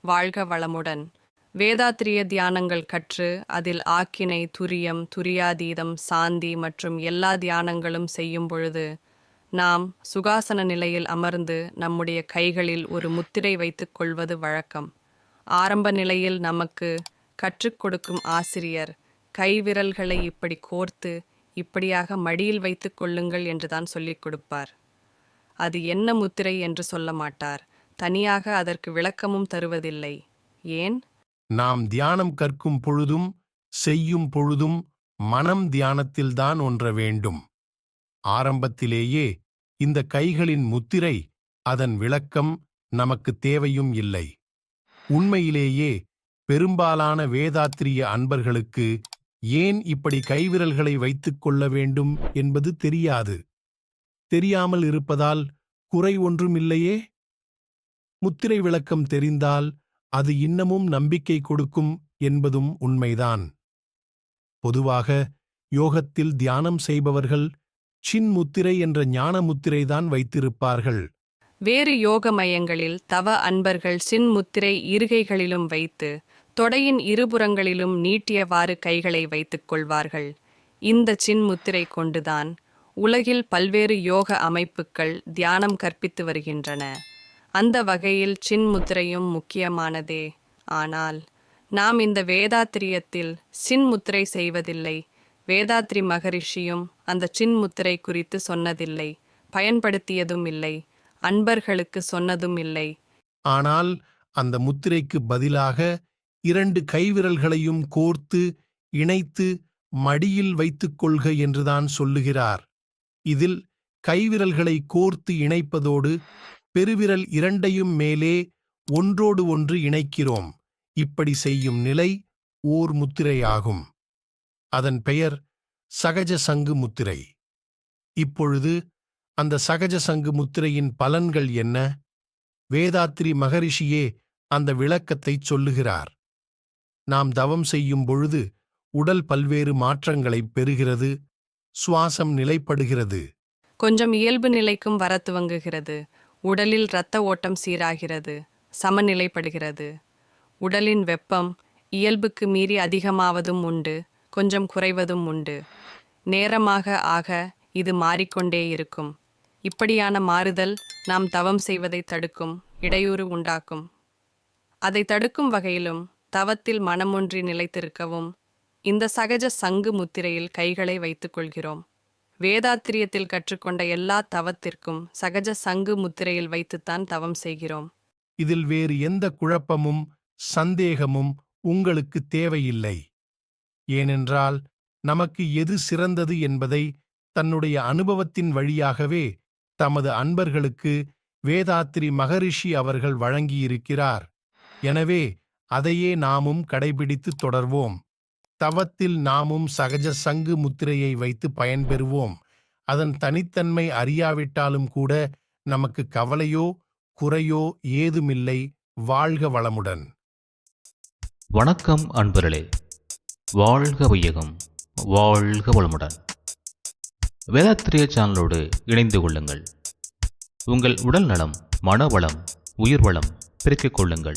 வாழ்க வளமுடன். வேதாத்திரிய தியானங்கள் கற்று அதில் ஆக்கினை துரியம் துரியாதீதம் சாந்தி மற்றும் எல்லா தியானங்களும் செய்யும் பொழுது நாம் சுகாசன நிலையில் அமர்ந்து நம்முடைய கைகளில் ஒரு முத்திரை வைத்துக் கொள்வது வழக்கம். ஆரம்ப நிலையில் நமக்கு கற்றுக் கொடுக்கும் ஆசிரியர் கைவிரல்களை இப்படி கோர்த்து இப்படியாக மடியில் வைத்துக் கொள்ளுங்கள் என்றுதான் சொல்லிக் கொடுப்பார். அது என்ன முத்திரை என்று சொல்ல மாட்டார். தனியாக அதற்கு விளக்கமும் தருவதில்லை. ஏன்? நாம் தியானம் கற்கும் பொழுதும் செய்யும் பொழுதும் மனம் தியானத்தில்தான் ஒன்ற வேண்டும். ஆரம்பத்திலேயே இந்த கைகளின் முத்திரை அதன் விளக்கம் நமக்கு தேவையும் இல்லை. உண்மையிலேயே பெரும்பாலான வேதாத்திரிய அன்பர்களுக்கு ஏன் இப்படி கைவிரல்களை வைத்துக் கொள்ள வேண்டும் என்பது தெரியாது. தெரியாமல் இருப்பதால் குறை ஒன்றும் இல்லையே? முத்திரை விளக்கம் தெரிந்தால் அது இன்னமும் நம்பிக்கை கொடுக்கும் என்பதும் உண்மைதான். பொதுவாக யோகத்தில் தியானம் செய்பவர்கள் சின் முத்திரை என்ற ஞான முத்திரைதான் வைத்திருப்பார்கள். வேறு யோக மையங்களில் தவ அன்பர்கள் சின் முத்திரை இருகைகளிலும் வைத்து தொடையின் இருபுறங்களிலும் நீட்டியவாறு கைகளை வைத்துக் கொள்வார்கள். இந்த சின் முத்திரை கொண்டுதான் உலகில் பல்வேறு யோக அமைப்புகள் தியானம் கற்பித்து வருகின்றன. அந்த வகையில் சின்முத்திரையும் முக்கியமானதே. ஆனால் நாம் இந்த வேதாத்திரியத்தில் சின்முத்திரை செய்வதில்லை. வேதாத்ரி மகரிஷியும் அந்த சின்முத்திரை குறித்து சொன்னதில்லை. பயன்படுத்தியதும் இல்லை. அன்பர்களுக்கு சொன்னதும் இல்லை. ஆனால் அந்த முத்திரைக்கு பதிலாக இரண்டு கைவிரல்களையும் கோர்த்து இணைத்து மடியில் வைத்துக் கொள்க என்றுதான் சொல்லுகிறார். இதில் கைவிரல்களை கோர்த்து இணைப்பதோடு பெருவிரல் இரண்டையும் மேலே ஒன்றோடு ஒன்று இணைக்கிறோம். இப்படி செய்யும் நிலை ஓர் முத்திரையாகும். அதன் பெயர் சகஜ சங்கு முத்திரை. இப்பொழுது அந்த சகஜ சங்கு முத்திரையின் பலன்கள் என்ன? வேதாத்ரி மகரிஷியே அந்த விளக்கத்தைச் சொல்லுகிறார். நாம் தவம் செய்யும் பொழுது உடல் பல்வேறு மாற்றங்களைப் பெறுகிறது. சுவாசம் நிலைப்படுகிறது. கொஞ்சம் இயல்பு நிலைக்கும் வர துவங்குகிறது. உடலில் இரத்த ஓட்டம் சீராகிறது சமநிலைப்படுகிறது. உடலின் வெப்பம் இயல்புக்கு மீறி அதிகமாவதும் உண்டு கொஞ்சம் குறைவதும் உண்டு. நேரமாக ஆக இது மாறிக்கொண்டே இருக்கும். இப்படியான மாறுதல் நாம் தவம் செய்வதை தடுக்கும் இடையூறு உண்டாக்கும். அதை தடுக்கும் வகையிலும் தவத்தில் மனமொன்றி நிலைத்திருக்கவும் இந்த சகஜ சங்கு முத்திரையில் கைகளை வைத்துக்கொள்கிறோம் வேதாத்திரியத்தில் கற்றுக்கொண்ட எல்லா தவத்திற்கும் சகஜ சங்கு முத்திரையில் வைத்துத்தான் தவம் செய்கிறோம். இதில் வேறு எந்த குழப்பமும் சந்தேகமும் உங்களுக்கு தேவையில்லை. ஏனென்றால் நமக்கு எது சிறந்தது என்பதை தன்னுடைய அனுபவத்தின் வழியாகவே தமது அன்பர்களுக்கு வேதாத்திரி மகரிஷி அவர்கள் வழங்கியிருக்கிறார். எனவே அதையே நாமும் கடைபிடித்து தொடர்வோம். தவத்தில் நாமும் சகஜ சங்கு முத்திரையை வைத்து பயன்பெறுவோம். அதன் தனித்தன்மை அறியாவிட்டாலும் கூட நமக்கு கவலையோ குறையோ ஏதுமில்லை. வாழ்க வளமுடன். வணக்கம் அன்பர்களே. வாழ்க வையகம். வாழ்க வளமுடன். வேதாத்திரிய சேனலோடு இணைந்து கொள்ளுங்கள். உங்கள் உடல் நலம் மனவளம் உயிர்வளம் பெருக்கிக் கொள்ளுங்கள்.